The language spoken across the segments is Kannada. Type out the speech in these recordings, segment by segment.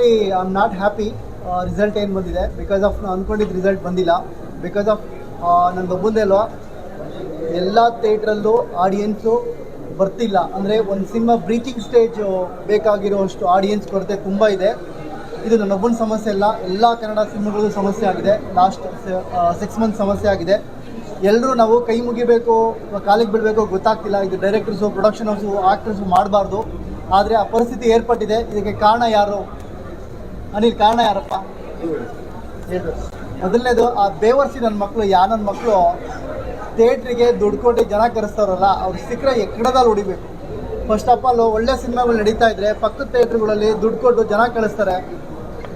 Actually I am not happy result ಏನು ಬಂದಿದೆ? ಬಿಕಾಸ್ ಆಫ್ ನಾನು ಅಂದ್ಕೊಂಡಿದ್ದು ರಿಸಲ್ಟ್ ಬಂದಿಲ್ಲ. ಬಿಕಾಸ್ ಆಫ್ ನಂದು ಒಬ್ಬಂದೇ ಅಲ್ವಾ? ಎಲ್ಲ ಥಿಯೇಟ್ರಲ್ಲೂ ಆಡಿಯನ್ಸು ಬರ್ತಿಲ್ಲ. ಅಂದರೆ ಒಂದು ಸಿನಿಮಾ ಬ್ರೀಚಿಂಗ್ ಸ್ಟೇಜ್ ಬೇಕಾಗಿರೋಷ್ಟು ಆಡಿಯನ್ಸ್ ಕೊರತೆ ತುಂಬ ಇದೆ. ಇದು ನನ್ನೊಬ್ಬನ ಸಮಸ್ಯೆ ಅಲ್ಲ. ಎಲ್ಲ ಕನ್ನಡ ಸಿನಿಮಾಗಳದ್ದು ಸಮಸ್ಯೆ ಆಗಿದೆ. ಲಾಸ್ಟ್ ಸಿಕ್ಸ್ ಮಂತ್ ಸಮಸ್ಯೆ ಆಗಿದೆ. ಎಲ್ಲರೂ ನಾವು ಕೈ ಮುಗಿಬೇಕು, ಕಾಲಿಗೆ ಬಿಡಬೇಕು ಗೊತ್ತಾಗ್ತಿಲ್ಲ. ಇದು ಡೈರೆಕ್ಟರ್ಸು ಪ್ರೊಡಕ್ಷನ್ ಹೌಸು ಆ್ಯಕ್ಟರ್ಸು ಮಾಡಬಾರ್ದು. ಆದರೆ ಆ ಪರಿಸ್ಥಿತಿ ಏರ್ಪಟ್ಟಿದೆ. ಇದಕ್ಕೆ ಕಾರಣ ಯಾರು? ಅನಿಲ್, ಕಾರಣ ಯಾರಪ್ಪ? ಮೊದಲನೇದು, ಆ ಬೇವರ್ಸಿ ನನ್ನ ಮಕ್ಕಳು ಯಾ ನನ್ನ ಮಕ್ಕಳು ಥಿಯೇಟ್ರಿಗೆ ದುಡ್ಡು ಕೊಟ್ಟು ಜನ ಕರೆಸ್ತಾರಲ್ಲ, ಅವ್ರು ಸಿಕ್ಕರೆ ಎಕ್ಕಡದಲ್ಲಿ ಹೊಡಿಬೇಕು. ಫಸ್ಟ್ ಆಫ್ ಆಲ್ ಒಳ್ಳೆ ಸಿನಿಮಾಗಳು ನಡೀತಾ ಇದ್ರೆ, ಪಕ್ಕದ ಥಿಯೇಟ್ರ್ಗಳಲ್ಲಿ ದುಡ್ಡು ಕೊಟ್ಟು ಜನ ಕಳಿಸ್ತಾರೆ.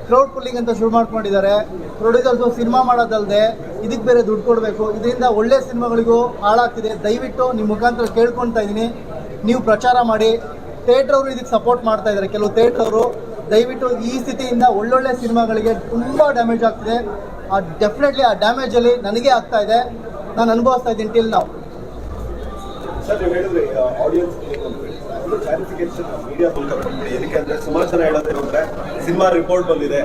ಕ್ರೌಡ್ ಪುಲ್ಲಿಂಗ್ ಅಂತ ಶುರು ಮಾಡ್ಕೊಂಡಿದ್ದಾರೆ. ಪ್ರೊಡ್ಯೂಸರ್ಸು ಸಿನಿಮಾ ಮಾಡೋದಲ್ಲದೆ ಇದಕ್ಕೆ ಬೇರೆ ದುಡ್ಡು ಕೊಡಬೇಕು. ಇದರಿಂದ ಒಳ್ಳೆ ಸಿನಿಮಾಗಳಿಗೂ ಹಾಳಾಗ್ತಿದೆ. ದಯವಿಟ್ಟು ನಿಮ್ಮ ಮುಖಾಂತರ ಕೇಳ್ಕೊಳ್ತಾ ಇದ್ದೀನಿ ನೀವು ಪ್ರಚಾರ ಮಾಡಿ. ಥಿಯೇಟ್ರವರು ಇದಕ್ಕೆ ಸಪೋರ್ಟ್ ಮಾಡ್ತಾ ಇದ್ದಾರೆ. ಕೆಲವು ಥಿಯೇಟ್ರ್ ಅವರು ದಯವಿಟ್ಟು ಈ ಸ್ಥಿತಿಯಿಂದ ಒಳ್ಳೊಳ್ಳೆ ಸಿನಿಮಾಗಳಿಗೆ ತುಂಬ ಡ್ಯಾಮೇಜ್ ಆಗ್ತಿದೆ. ಆ ಡೆಫಿನೆಟ್ಲಿ ಆ ಡ್ಯಾಮೇಜಲ್ಲಿ ನನಗೆ ಆಗ್ತಾ ಇದೆ. ನಾನು ಅನುಭವಿಸ್ತಾ ಇದ್ದೀನಿ ಟಿಲ್ ನಾವು ಸುಮಾರು ಜನ ಹೇಳೋದು ಅಂದ್ರೆ ಸಿನಿಮಾ ರಿಪೋರ್ಟ್ ಬಂದಿದೆ.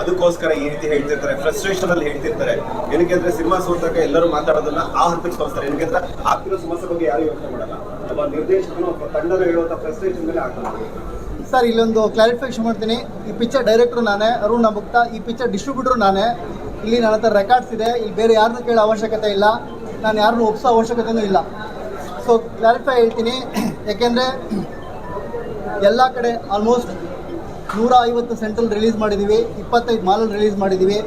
ಅದಕ್ಕೋಸ್ಕರ ಈ ರೀತಿ ಹೇಳ್ತಿರ್ತಾರೆ ಫ್ರಸ್ಟ್ರೇಷನ್ ಅಲ್ಲಿ ಹೇಳ್ತಿರ್ತಾರೆ. ಏನಕ್ಕೆ ಅಂದ್ರೆ ಸಿನಿಮಾ ಸೋತಾಗ ಎಲ್ಲರೂ ಮಾತಾಡೋದನ್ನ ಆ ಹಂತಕ್ಕೆ ತೋರಿಸ್ತಾರೆ. ಏನಕ್ಕೆ ಅಂದ್ರೆ ಆಗ್ತಿರೋ ಸಮಸ್ಯೆ ಬಗ್ಗೆ ಯಾರು ಯೋಚನೆ ಮಾಡಲ್ಲ. ಅಥವಾ ತಂಡರು ಹೇಳುವಂತ ಫ್ರಸ್ಟ್ರೇಷನ್ ಮೇಲೆ ಆಗ್ತದೆ ಸರ್, ಇಲ್ಲೊಂದು ಕ್ಲಾರಿಫಿಕೇಶನ್ ಮಾಡ್ತೀನಿ. ಈ ಪಿಕ್ಚರ್ ಡೈರೆಕ್ಟ್ರು ನಾನೇ, ಅರುಣ್ ಮುಕ್ತ ಈ ಪಿಕ್ಚರ್ ಡಿಸ್ಟ್ರಿಬ್ಯೂಟರ್ ನಾನೇ. ಇಲ್ಲಿ ನನ್ನ ಹತ್ರ ರೆಕಾರ್ಡ್ಸ್ ಇದೆ. ಇಲ್ಲಿ ಬೇರೆ ಯಾರನ್ನೂ ಕೇಳೋ ಅವಶ್ಯಕತೆ ಇಲ್ಲ. ನಾನು ಯಾರನ್ನೂ ಒಪ್ಸೋ ಅವಶ್ಯಕತೆಯೂ ಇಲ್ಲ. ಸೊ ಕ್ಲಾರಿಫೈ ಹೇಳ್ತೀನಿ. ಯಾಕೆಂದರೆ ಎಲ್ಲ ಕಡೆ ಆಲ್ಮೋಸ್ಟ್ ನೂರ ಐವತ್ತು ಸೆಂಟ್ರಲ್ ರಿಲೀಸ್ ಮಾಡಿದ್ದೀವಿ ಇಪ್ಪತ್ತೈದು ಮಾಲಲ್ಲಿ ರಿಲೀಸ್ ಮಾಡಿದ್ದೀವಿ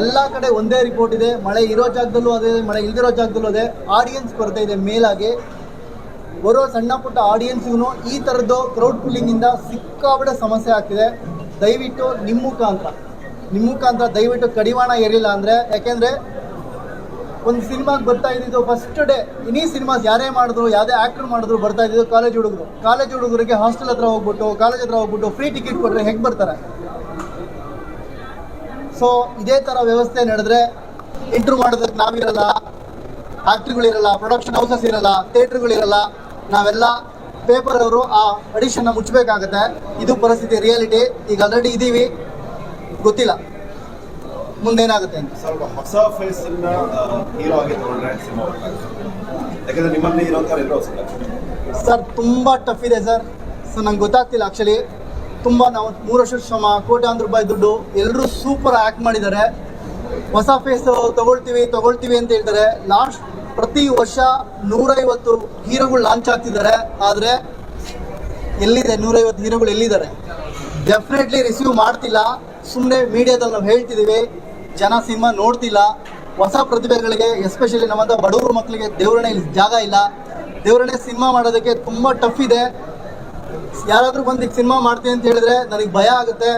ಎಲ್ಲ ಕಡೆ ಒಂದೇ ರಿಪೋರ್ಟ್ ಇದೆ. ಮಳೆ ಇರೋ ಜಾಗದಲ್ಲೂ ಅದೇ, ಮಳೆ ಇಲ್ದಿರೋ ಜಾಗದಲ್ಲೂ ಅದೇ. ಆಡಿಯನ್ಸ್ ಕೊರತೆ ಇದೆ ಮೇಲಾಗಿ. ಬರೋ ಸಣ್ಣ ಪುಟ್ಟ ಆಡಿಯನ್ಸ್ಗೂ ಈ ಥರದ್ದು ಕ್ರೌಡ್ ಪುಲ್ಲಿಂಗಿಂದ ಸಿಕ್ಕಾಬಿಡ ಸಮಸ್ಯೆ ಆಗ್ತಿದೆ. ದಯವಿಟ್ಟು ನಿಮ್ಮ ಮುಖಾಂತರ ನಿಮ್ಮ ಮುಖಾಂತರ ದಯವಿಟ್ಟು ಕಡಿವಾಣ ಏರಿಲ್ಲ ಅಂದರೆ, ಯಾಕೆಂದರೆ ಒಂದು ಸಿನಿಮಾಗೆ ಬರ್ತಾ ಇದ್ದಿದ್ದು ಫಸ್ಟ್ ಡೇ ಇನಿ ಸಿನಿಮಾಸ್ ಯಾರೇ ಮಾಡಿದ್ರು, ಯಾವುದೇ ಆ್ಯಕ್ಟರ್ ಮಾಡಿದ್ರು ಬರ್ತಾ ಇದ್ದಿದ್ದು ಕಾಲೇಜ್ ಹುಡುಗರು. ಕಾಲೇಜ್ ಹುಡುಗರಿಗೆ ಹಾಸ್ಟೆಲ್ ಹತ್ರ ಹೋಗ್ಬಿಟ್ಟು ಕಾಲೇಜ್ ಹತ್ರ ಹೋಗ್ಬಿಟ್ಟು ಫ್ರೀ ಟಿಕೆಟ್ ಕೊಟ್ಟರೆ ಹೆಂಗೆ ಬರ್ತಾರೆ? ಸೊ ಇದೇ ಥರ ವ್ಯವಸ್ಥೆ ನಡೆದ್ರೆ ಇಂಟ್ರೂ ಮಾಡೋದಕ್ಕೆ ನಾವಿರಲ್ಲ ಫ್ಯಾಕ್ಟ್ರಿಗಳಿರಲ್ಲ ಪ್ರೊಡಕ್ಷನ್ ಹೌಸಸ್ ಇರಲ್ಲ ಥಿಯೇಟ್ರ್ಗಳಿರಲ್ಲ ನಾವೆಲ್ಲ ಪೇಪರ್ ಅವರು ಆ ಅಡಿಷನ್ನ ಮುಚ್ಚಬೇಕಾಗತ್ತೆ. ಇದು ಪರಿಸ್ಥಿತಿ ರಿಯಾಲಿಟಿ ಈಗ ಆಲ್ರೆಡಿ ಇದ್ದೀವಿ. ಗೊತ್ತಿಲ್ಲ. ಮುಂದೇನಾಗುತ್ತೆ ಅಂತ. ಸ್ವಲ್ಪ ಹೊಸ ಫೇಸ್ ಅನ್ನ ಹೀರೋ ಆಗಿ ತಗೊಂಡ್ರೆ ಸಿನಿಮಾ ಯಾಕಂದ್ರೆ ನಿಮ್ಮಲ್ಲಿ ಇರೋಂಥ ಎಲ್ಲರೂ ಹೊಸಲ್ಲ ಸರ್ ತುಂಬ ಟಫ್ ಇದೆ ಸರ್. ಸರ್ ನಂಗೆ ಗೊತ್ತಾಗ್ತಿಲ್ಲ ಆ್ಯಕ್ಚುಲಿ ತುಂಬ ನಾವು ಮೂರು ವರ್ಷದ ಶ್ರಮ ಕೋಟ್ಯಾಂತರ ರೂಪಾಯಿ ದುಡ್ಡು ಎಲ್ಲರೂ ಸೂಪರ್ ಆ್ಯಕ್ಟ್ ಮಾಡಿದ್ದಾರೆ. ಹೊಸ ಫೇಸ್ ತಗೊಳ್ತೀವಿ ತಗೊಳ್ತೀವಿ ಅಂತ ಹೇಳ್ತಾರೆ. ಲಾಸ್ಟ್ ಪ್ರತಿ ವರ್ಷ ನೂರೈವತ್ತು ಹೀರೋಗಳು ಲಾಂಚ್ ಆಗ್ತಿದ್ದಾರೆ. ಆದರೆ ಎಲ್ಲಿದೆ ನೂರೈವತ್ತು ಹೀರೋಗಳು ಎಲ್ಲಿದ್ದಾರೆ? ಡೆಫಿನೆಟ್ಲಿ ರಿಸೀವ್ ಮಾಡ್ತಿಲ್ಲ. ಸುಮ್ಮನೆ ಮೀಡಿಯಾದಲ್ಲಿ ನಾವು ಹೇಳ್ತಿದ್ದೀವಿ ಜನ ಸಿನಿಮಾ ನೋಡ್ತಿಲ್ಲ. ಹೊಸ ಪ್ರತಿಭೆಗಳಿಗೆ ಎಸ್ಪೆಷಲಿ ನಮ್ಮಂಥ ಬಡವರು ಮಕ್ಕಳಿಗೆ ದೇವರಣೆ ಇಲ್ಲಿ ಜಾಗ ಇಲ್ಲ. ದೇವರಣೆ ಸಿನಿಮಾ ಮಾಡೋದಕ್ಕೆ ತುಂಬ ಟಫ್ ಇದೆ. ಯಾರಾದರೂ ಬಂದು ಈಗ ಸಿನಿಮಾ ಮಾಡ್ತೀನಿ ಅಂತ ಹೇಳಿದ್ರೆ ನನಗೆ ಭಯ ಆಗುತ್ತೆ.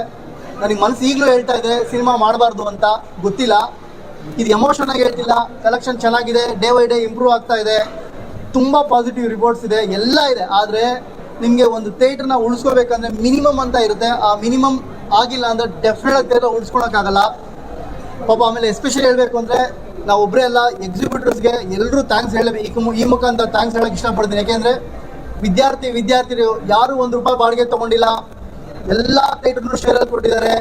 ನನಗೆ ಮನಸ್ಸು ಈಗಲೂ ಹೇಳ್ತಾ ಇದೆ, ಸಿನಿಮಾ ಮಾಡಬಾರ್ದು ಅಂತ. ಗೊತ್ತಿಲ್ಲ. ಇದು ಎಮೋಷನ್ ಆಗಿ ಹೇಳ್ತಿಲ್ಲ. ಕಲೆಕ್ಷನ್ ಚೆನ್ನಾಗಿದೆ. ಡೇ ಬೈ ಡೇ ಇಂಪ್ರೂವ್ ಆಗ್ತಾ ಇದೆ. ತುಂಬ ಪಾಸಿಟಿವ್ ರಿಪೋರ್ಟ್ಸ್ ಇದೆ. ಎಲ್ಲ ಇದೆ. ಆದರೆ ನಿಮಗೆ ಒಂದು ಥಿಯೇಟ್ರನ್ನ ಉಳಿಸ್ಕೋಬೇಕಂದ್ರೆ ಮಿನಿಮಮ್ ಅಂತ ಇರುತ್ತೆ. ಆ ಮಿನಿಮಮ್ ಆಗಿಲ್ಲ ಅಂದರೆ ಡೆಫಿನೆಟ್ ಆಗಿ ಥಿಯೇಟರ್ ಉಳಿಸ್ಕೊಳಕ್ಕಾಗಲ್ಲ ಪಾಪ ಆಮೇಲೆ ಎಸ್ಪೆಷಲಿ ಹೇಳಬೇಕು ಅಂದರೆ ನಾವು ಒಬ್ಬರೇ ಎಲ್ಲ ಎಕ್ಸಿಕ್ಯೂಟಿವ್ಸ್ಗೆ ಎಲ್ಲರೂ ಥ್ಯಾಂಕ್ಸ್ ಹೇಳಬೇಕು. ಈ ಮುಖಾಂತರ ಥ್ಯಾಂಕ್ಸ್ ಹೇಳಕ್ಕೆ ಇಷ್ಟಪಡ್ತೀನಿ. ಯಾಕೆಂದರೆ ವಿದ್ಯಾರ್ಥಿ ವಿದ್ಯಾರ್ಥಿಗಳು ಯಾರು ಒಂದು ರೂಪಾಯಿ ಬಾಡಿಗೆ ತೊಗೊಂಡಿಲ್ಲ. ಎಲ್ಲ ಥಿಯೇಟರ್ನು ಶೇರಲ್ಲಿ ಕೊಟ್ಟಿದ್ದಾರೆ.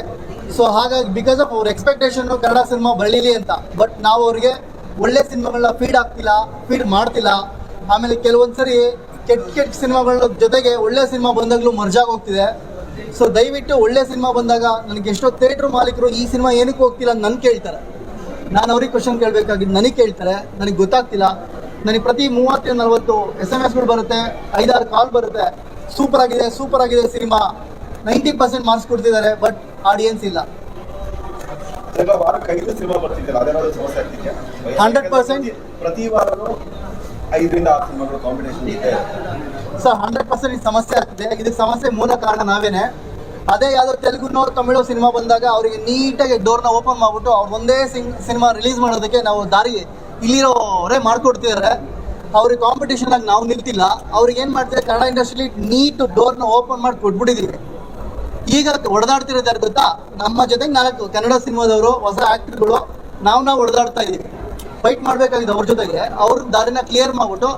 ಸೊ ಹಾಗಾಗಿ ಬಿಕಾಸ್ ಆಫ್ ಅವ್ರ ಎಕ್ಸ್ಪೆಕ್ಟೇಷನ್ ಕನ್ನಡ ಸಿನಿಮಾ ಬೆಳೀಲಿ ಅಂತ. ಬಟ್ ನಾವು ಅವ್ರಿಗೆ ಒಳ್ಳೆ ಸಿನಿಮಾಗಳನ್ನ ಫೀಡ್ ಆಗ್ತಿಲ್ಲ ಫೀಡ್ ಮಾಡ್ತಿಲ್ಲ. ಆಮೇಲೆ ಕೆಲವೊಂದ್ಸರಿ ಕೆಟ್ಟ ಕೆಟ್ಟ ಸಿನಿಮಾಗಳ ಜೊತೆಗೆ ಒಳ್ಳೆ ಸಿನಿಮಾ ಬಂದಾಗಲೂ ಮರ್ಜಾಗಿ ಹೋಗ್ತಿದೆ ಸೊ ದಯವಿಟ್ಟು ಒಳ್ಳೆ ಸಿನಿಮಾ ಬಂದಾಗ ನನಗೆ ಎಷ್ಟೋ ಥಿಯೇಟ್ರ್ ಮಾಲೀಕರು ಈ ಸಿನಿಮಾ ಏನಕ್ಕೆ ಹೋಗ್ತಿಲ್ಲ ಅಂತ ನನ್ ಕೇಳ್ತಾರೆ. ನಾನು ಅವ್ರಿಗೆ ಕ್ವಶನ್ ಕೇಳಬೇಕಾಗಿದ್ದು ನನಗೆ ಕೇಳ್ತಾರೆ. ನನಗೆ ಗೊತ್ತಾಗ್ತಿಲ್ಲ. ನನಗೆ ಪ್ರತಿ ಮೂವತ್ತು ನಲವತ್ತು ಎಸ್ ಎಂ ಎಸ್ಗಳು ಬರುತ್ತೆ, ಐದಾರು ಕಾಲ್ ಬರುತ್ತೆ. ಸೂಪರ್ ಆಗಿದೆ ಸೂಪರ್ ಆಗಿದೆ ಸಿನಿಮಾ ನೈಂಟಿ ಪರ್ಸೆಂಟ್ ಮಾರ್ಕ್ಸ್ ಕೊಡ್ತಿದ್ದಾರೆ ಬಟ್ ಆಡಿಯನ್ಸ್ ಇಲ್ಲ. ಹಂಡ್ರೆಡ್ ಪರ್ಸೆಂಟ್ ಐದು ಸಿನಿಮಾ ಬರ್ತಿದ್ದಿಲ್ಲ ಅದೇನಾದ್ರು ಸಮಸ್ಯೆ ಆಗ್ತಿದ್ಯಾ? 100% ಪ್ರತಿ ವಾರನೂ ಐದರಿಂದ ಆರು ಸಿನಿಮಾಗಳು ಕಾಂಬಿನೇಷನ್ ಇದೆ. ಸರ್ ಹಂಡ್ರೆಡ್ ಪರ್ಸೆಂಟ್ ಇದು ಸಮಸ್ಯೆ ಆಗ್ತಿದೆ. ಇದಕ್ಕೆ ಸಮಸ್ಯೆ ಮೂಲ ಕಾರಣ ನಾವೇನೆ. ಅದೇ ಯಾವುದೋ ತೆಲುಗುನೋ ತಮಿಳು ಸಿನಿಮಾ ಬಂದಾಗ ಅವರಿಗೆ ನೀಟಾಗಿ ಡೋರ್ನ ಓಪನ್ ಮಾಡ್ಬಿಟ್ಟು ಅವ್ರು ಒಂದೇ ಸಿಂಗ್ ಸಿನಿಮಾ ರಿಲೀಸ್ ಮಾಡೋದಕ್ಕೆ ನಾವು ದಾರಿ ಇಲ್ಲಿರೋರೇ ಮಾಡ್ಕೊಡ್ತಿದ್ದಾರೆ ಅವ್ರಿಗೆ ಕಾಂಪಿಟೇಷನ್ ಆಗಿ ನಾವು ನಿಲ್ತಿಲ್ಲ. ಅವ್ರಿಗೆ ಏನು ಮಾಡ್ತಿದ್ದಾರೆ ಕನ್ನಡ ಇಂಡಸ್ಟ್ರಿಲಿ ನೀಟ್ ಡೋರ್ನ ಓಪನ್ ಮಾಡಿ ಕೊಟ್ಬಿಟ್ಟಿದ್ದೀವಿ ಈಗ ಹೊಡೆದಾಡ್ತಿರೋದು ಗೊತ್ತಾ? ನಮ್ಮ ಜೊತೆಗೆ ನಾಲ್ಕು ಕನ್ನಡ ಸಿನಿಮಾದವರು, ಹೊಸ ಆಕ್ಟರ್ಗಳು ನಾವು ನಾವು ಹೊಡೆದಾಡ್ತಾ ಇದೀವಿ. ಫೈಟ್ ಮಾಡಬೇಕಾಗಿದೆ ಅವ್ರ ಜೊತೆಗೆ. ಅವ್ರ ದಾರಿನ ಕ್ಲಿಯರ್ ಮಾಡ್ಬಿಟ್ಟು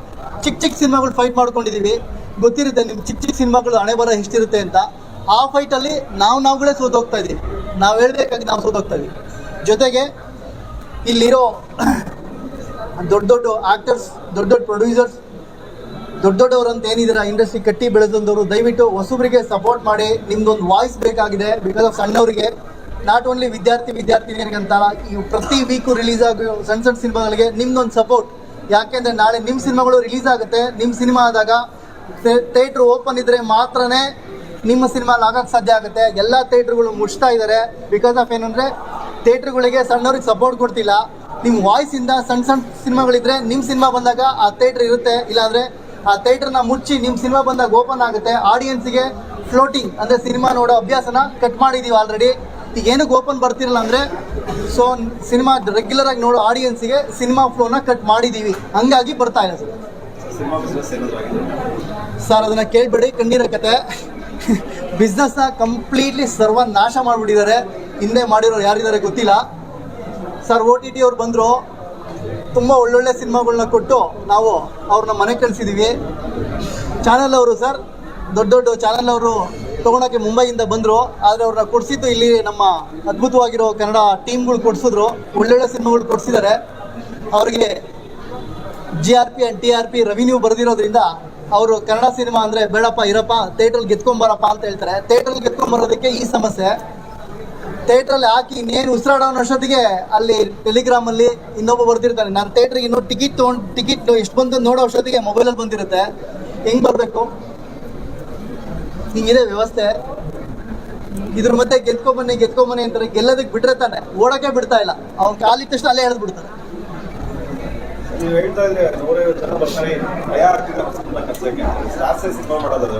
ಚಿಕ್ಕ ಚಿಕ್ಕ ಸಿನಿಮಾಗಳು ಫೈಟ್ ಮಾಡ್ಕೊಂಡಿದೀವಿ. ಗೊತ್ತಿರುತ್ತೆ ನಿಮ್ಮ ಚಿಕ್ಕ ಚಿಕ್ಕ ಸಿನಿಮಾಗಳು ಹಣೆ ಬರ ಎಷ್ಟಿರುತ್ತೆ ಅಂತ. ಆ ಫೈಟಲ್ಲಿ ನಾವು ನಾವುಗಳೇ ಸೋತೋಗ್ತಾ ಇದೀವಿ. ನಾವು ಹೇಳ್ಬೇಕಾಗಿ ನಾವು ಸೋತೋಗ್ತಾ ಇದೀವಿ. ಜೊತೆಗೆ ಇಲ್ಲಿರೋ ದೊಡ್ಡ ದೊಡ್ಡ ಆ್ಯಕ್ಟರ್ಸ್ ದೊಡ್ಡ ದೊಡ್ಡ ಪ್ರೊಡ್ಯೂಸರ್ಸ್ ದೊಡ್ಡ ದೊಡ್ಡವರು ಅಂತ ಏನಿದ್ದೀರಾ ಇಂಡಸ್ಟ್ರಿ ಕಟ್ಟಿ ಬೆಳೆದಂತವ್ರು ದಯವಿಟ್ಟು ಹೊಸಬರಿಗೆ ಸಪೋರ್ಟ್ ಮಾಡಿ. ನಿಮ್ದೊಂದು ವಾಯ್ಸ್ ಬೇಕಾಗಿದೆ. ಬಿಕಾಸ್ ಆಫ್ ಸಣ್ಣವರಿಗೆ ನಾಟ್ ಓನ್ಲಿ ವಿದ್ಯಾರ್ಥಿ ವಿದ್ಯಾರ್ಥಿನಿಯರಿಗೆ ಈ ಪ್ರತಿ ವೀಕು ರಿಲೀಸ್ ಆಗೋ ಸಣ್ಣ ಸಣ್ಣ ಸಿನಿಮಾಗಳಿಗೆ ನಿಮ್ದೊಂದು ಸಪೋರ್ಟ್ ಯಾಕೆಂದ್ರೆ ನಾಳೆ ನಿಮ್ಮ ಸಿನಿಮಾಗಳು ರಿಲೀಸ್ ಆಗುತ್ತೆ. ನಿಮ್ಮ ಸಿನಿಮಾ ಆದಾಗ ಥಿಯೇಟ್ರ್ ಓಪನ್ ಇದ್ದರೆ ಮಾತ್ರನೇ ನಿಮ್ಮ ಸಿನಿಮಾ ಆಗಕ್ಕೆ ಸಾಧ್ಯ ಆಗುತ್ತೆ. ಎಲ್ಲ ಥಿಯೇಟ್ರ್ಗಳು ಮುಚ್ತಾ ಇದ್ದಾರೆ ಬಿಕಾಸ್ ಆಫ್ ಏನಂದರೆ ಥಿಯೇಟ್ರ್ಗಳಿಗೆ ಸಣ್ಣವ್ರಿಗೆ ಸಪೋರ್ಟ್ ಕೊಡ್ತಿಲ್ಲ. ನಿಮ್ಮ ವಾಯ್ಸಿಂದ ಸಣ್ಣ ಸಣ್ಣ ಸಿನಿಮಾಗಳಿದ್ರೆ ನಿಮ್ಮ ಸಿನಿಮಾ ಬಂದಾಗ ಆ ಥಿಯೇಟ್ರ್ ಇರುತ್ತೆ. ಇಲ್ಲಾಂದರೆ ಆ ಥಿಯೇಟರ್ನ ಮುಚ್ಚಿ ನಿಮ್ಮ ಸಿನಿಮಾ ಬಂದಾಗ ಓಪನ್ ಆಗುತ್ತೆ. ಆಡಿಯನ್ಸ್ಗೆ ಫ್ಲೋಟಿಂಗ್ ಅಂದರೆ ಸಿನಿಮಾ ನೋಡೋ ಅಭ್ಯಾಸನ ಕಟ್ ಮಾಡಿದ್ದೀವಿ ಆಲ್ರೆಡಿ ಈಗ ಏನಕ್ಕೆ ಓಪನ್ ಬರ್ತಿರಲ್ಲ ಅಂದರೆ ಸೊ ಸಿನಿಮಾ ರೆಗ್ಯುಲರ್ ಆಗಿ ನೋಡೋ ಆಡಿಯನ್ಸಿಗೆ ಸಿನಿಮಾ ಫ್ಲೋನ ಕಟ್ ಮಾಡಿದ್ದೀವಿ ಹಂಗಾಗಿ ಬರ್ತಾ ಇಲ್ಲ ಸರ್ ಸರ್ ಅದನ್ನ ಕೇಳ್ಬೇಡಿ ಕಣ್ಣೀರ ಕತೆ. ಬಿಸ್ನೆಸ್ನ ಕಂಪ್ಲೀಟ್ಲಿ ಸರ್ವ ನಾಶ ಮಾಡಿಬಿಟ್ಟಿದ್ದಾರೆ. ಹಿಂದೆ ಮಾಡಿರೋರು ಯಾರಿದ್ದಾರೆ ಗೊತ್ತಿಲ್ಲ. ಸರ್ ಓ ಟಿ ಟಿ ಅವ್ರು ಬಂದರು. ತುಂಬ ಒಳ್ಳೊಳ್ಳೆ ಸಿನಿಮಾಗಳನ್ನ ಕೊಟ್ಟು ನಾವು ಅವ್ರನ್ನ ಮನೆ ಕಳಿಸಿದ್ದೀವಿ ಚಾನಲ್ ಅವರು ಸರ್, ದೊಡ್ಡ ದೊಡ್ಡ ಚಾನಲ್ ಅವರು ತೊಗೊಳಕ್ಕೆ ಮುಂಬೈಯಿಂದ ಬಂದರು. ಆದರೆ ಅವ್ರನ್ನ ಕೊಡಿಸಿದ್ದು ಇಲ್ಲಿ ನಮ್ಮ ಅದ್ಭುತವಾಗಿರೋ ಕನ್ನಡ ಟೀಮ್ಗಳು ಕೊಡಿಸಿದ್ರು. ಒಳ್ಳೊಳ್ಳೆ ಸಿನಿಮಾಗಳು ಕೊಡಿಸಿದ್ದಾರೆ ಅವರಿಗೆ G R P and T R P revenue ಬರೆದಿರೋದ್ರಿಂದ ಅವರು ಕನ್ನಡ ಸಿನಿಮಾ ಅಂದರೆ ಬೇಡಪ್ಪ, ಇರಪ್ಪ ಥಿಯೇಟ್ರಲ್ಲಿ ಗೆದ್ಕೊಂಬರಪ್ಪ ಅಂತ ಹೇಳ್ತಾರೆ. ಥಿಯೇಟ್ರಲ್ಲಿ ಗೆದ್ಕೊಂಬರೋದಕ್ಕೆ ಈ ಸಮಸ್ಯೆ. ಥಿಯೇಟ್ರಲ್ಲಿ ಹಾಕಿ ಇನ್ನೇನು ಉಸಿರಾಡೋ ಅಷ್ಟೊತ್ತಿಗೆ ಅಲ್ಲಿ ಟೆಲಿಗ್ರಾಮಲ್ಲಿ ಇನ್ನೊಬ್ಬ ಬರ್ತಿರ್ತಾನೆ ನಾನು ಥಿಯೇಟ್ರಿಗೆ ಇನ್ನೂ ಟಿಕೆಟ್ ತೊಗೊಂಡು ಟಿಕೆಟ್ ಎಷ್ಟು ಬಂದು ನೋಡೋ ಅಷ್ಟೊತ್ತಿಗೆ ಮೊಬೈಲಲ್ಲಿ ಬಂದಿರುತ್ತೆ. ಹೆಂಗ್ ಬರಬೇಕು? ಹಿಂಗಿದೆ ವ್ಯವಸ್ಥೆ. ಇದ್ರ ಮತ್ತೆ ಗೆದ್ಕೊಂಬನ್ನಿ ಗೆದ್ಕೊಂಬನ್ನಿ ಅಂತಾರೆ. ಗೆಲ್ಲೋದಕ್ಕೆ ಬಿಟ್ರೆ ತಾನೆ. ಓಡಕ್ಕೆ ಬಿಡ್ತಾ ಇಲ್ಲ. ಅವ್ನು ಕಾಲಿಟ್ಟ ತಕ್ಷಣ ಅಲ್ಲೇ ಎಳೆದು ಬಿಡ್ತಾನೆ ಹೇಳ್ತಾ ಇದ್ರೆ ನೂರೈವತ್ತು ಜನ ಬರ್ತಾರೆ. ಸಿನಿಮಾ ಮಾಡೋದಾದ್ರೆ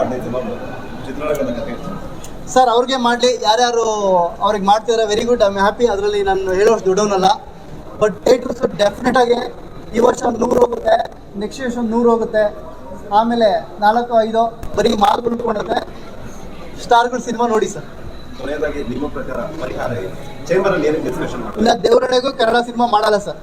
ಹದಿನೈದು ಚಿತ್ರರಂಗದ ಸರ್ ಅವ್ರಿಗೆ ಮಾಡಲಿ. ಯಾರ್ಯಾರು ಅವ್ರಿಗೆ ಮಾಡ್ತಿದ್ದಾರೆ ವೆರಿ ಗುಡ್ ಐ ಹ್ಯಾಪಿ ಅದರಲ್ಲಿ ನಾನು ಹೇಳೋಷ್ಟು ದುಡ್ಡೋನಲ್ಲ ಬಟ್ ಥಿಯೇಟ್ರಸ್ ಡೆಫಿನೆಟ್ ಆಗಿ ಈ ವರ್ಷ ನೂರು ಹೋಗುತ್ತೆ ನೆಕ್ಸ್ಟ್ ವರ್ಷ ನೂರು ಹೋಗುತ್ತೆ. ಆಮೇಲೆ ನಾಲ್ಕು ಐದು ಬರೀ ಮಾಲ್ ಉಳ್ಕೊಂಡುತ್ತೆ ಸ್ಟಾರ್ಗಳು ಸಿನಿಮಾ ನೋಡಿ ಸರ್. ಇಲ್ಲ ದೇವರಣೆಗೂ ಕನ್ನಡ ಸಿನಿಮಾ ಮಾಡಲ್ಲ ಸರ್?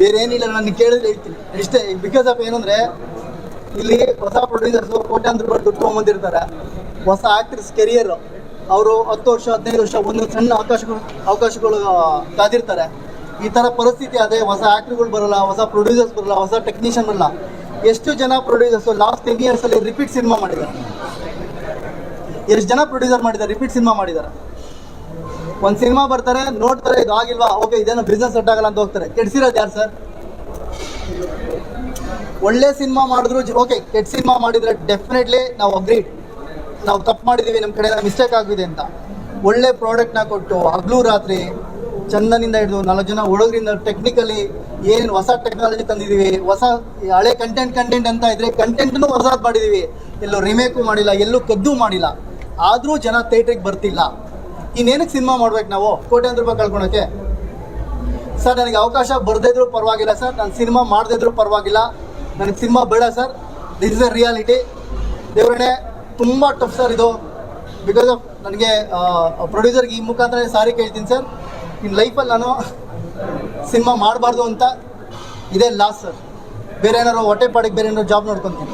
ಬೇರೆ ಏನಿಲ್ಲ, ನಾನು ಕೇಳಿದ್ರೆ ಹೇಳ್ತೀನಿ. ಇಷ್ಟೇ ಬಿಕಾಸ್ ಆಫ್ ಏನಂದ್ರೆ, ಇಲ್ಲಿ ಹೊಸ ಪ್ರೊಡ್ಯೂಸರ್ಸು ಕೋಟ್ಯಾಂತರ ರೂಪಾಯಿ ದುಡ್ಡು ತೊಗೊಂಬಂದಿರ್ತಾರೆ. ಹೊಸ ಆಕ್ಟ್ರೆಸ್ ಕೆರಿಯರ್ ಅವರು ಹತ್ತು ವರ್ಷ, ಹದಿನೈದು ವರ್ಷ ಒಂದು ಸಣ್ಣ ಅವಕಾಶಗಳು ಅವಕಾಶಗಳು ಕಾದಿರ್ತಾರೆ. ಈ ಥರ ಪರಿಸ್ಥಿತಿ ಅದೇ ಹೊಸ ಆ್ಯಕ್ಟ್ರಿಗಳು ಬರಲ್ಲ, ಹೊಸ ಪ್ರೊಡ್ಯೂಸರ್ಸ್ ಬರಲ್ಲ, ಹೊಸ ಟೆಕ್ನಿಷಿಯನ್ ಬರಲ್ಲ. ಎಷ್ಟು ಜನ ಪ್ರೊಡ್ಯೂಸರ್ಸು ಲಾಸ್ಟ್ ಟೆನ್ ಇಯರ್ಸಲ್ಲಿ ರಿಪೀಟ್ ಸಿನಿಮಾ ಮಾಡಿದ್ದಾರೆ. ಎಷ್ಟು ಜನ ಪ್ರೊಡ್ಯೂಸರ್ ಮಾಡಿದ್ದಾರೆ ರಿಪೀಟ್ ಸಿನಿಮಾ ಮಾಡಿದ್ದಾರೆ. ಒಂದು ಸಿನಿಮಾ ಬರ್ತಾರೆ, ನೋಡ್ತಾರೆ, ಇದು ಆಗಿಲ್ವಾ? ಓಕೆ, ಇದೇನೋ ಬಿಸ್ನೆಸ್ ಸೆಟ್ ಆಗಲ್ಲ ಅಂತ ಹೋಗ್ತಾರೆ. ಕೆಡ್ಸಿರೋದು ಯಾರು ಸರ್ ಒಳ್ಳೆ ಸಿನಿಮಾ ಮಾಡಿದ್ರು ಓಕೆ, ಕೆಟ್ಟ ಸಿನಿಮಾ ಮಾಡಿದ್ರೆ ಡೆಫಿನೆಟ್ಲಿ ನಾವು ಅಗ್ರೀಡ್ ನಾವು ತಪ್ಪು ಮಾಡಿದ್ದೀವಿ ನಮ್ಮ ಕಡೆ ಮಿಸ್ಟೇಕ್ ಆಗಿದೆ ಅಂತ. ಒಳ್ಳೆ ಪ್ರಾಡಕ್ಟ್ನ ಕೊಟ್ಟು, ಹಗಲು ರಾತ್ರಿ ಚಂದನಿಂದ ಹಿಡಿದು ನಾಲ್ಕು ಜನ ಹುಡುಗರಿಂದ ಟೆಕ್ನಿಕಲಿ ಏನು ಹೊಸ ಟೆಕ್ನಾಲಜಿ ತಂದಿದ್ದೀವಿ ಹೊಸ ಹಳೆ ಕಂಟೆಂಟ್ ಕಂಟೆಂಟ್ ಅಂತ ಇದ್ರೆ ಕಂಟೆಂಟ್ನು ಹೊಸದು ಮಾಡಿದ್ದೀವಿ ಎಲ್ಲೂ ರಿಮೇಕು ಮಾಡಿಲ್ಲ, ಎಲ್ಲೂ ಕದ್ದು ಮಾಡಿಲ್ಲ. ಆದರೂ ಜನ ಥಿಯೇಟ್ರಿಗೆ ಬರ್ತಿಲ್ಲ. ಇನ್ನೇನಕ್ಕೆ ಸಿನಿಮಾ ಮಾಡ್ಬೇಕು ನಾವು? ಕೋಟ್ಯಾಂತರ ರೂಪಾಯಿ ಕಳ್ಕೊಳಕ್ಕೆ. ಸರ್, ನನಗೆ ಅವಕಾಶ ಬರ್ದಿದ್ರು ಪರವಾಗಿಲ್ಲ ಸರ್. ನಾನು ಸಿನಿಮಾ ಮಾಡದೇ ಇದ್ರೂ ಪರವಾಗಿಲ್ಲ. ನನಗೆ ಸಿನಿಮಾ ಬೇಡ sir. This is a reality ದೇವರಣೆ ತುಂಬ ಟಫ್ ಸರ್ ಇದು. ಬಿಕಾಸ್ ಆಫ್ ನನಗೆ ಪ್ರೊಡ್ಯೂಸರ್ಗೆ ಈ ಮುಖಾಂತರ ಸಾರಿ ಕೇಳ್ತೀನಿ ಸರ್. ಇನ್ ಲೈಫಲ್ಲಿ ನಾನು ಸಿನಿಮಾ ಮಾಡಬಾರ್ದು ಅಂತ ಇದೇ ಲಾಸ್ಟ್ ಸರ್. ಬೇರೆ ಏನಾರು ಹೊಟ್ಟೆ ಪಾಡಿಗೆ ಬೇರೆ ಏನಾರು ಜಾಬ್ ನೋಡ್ಕೊತೀನಿ.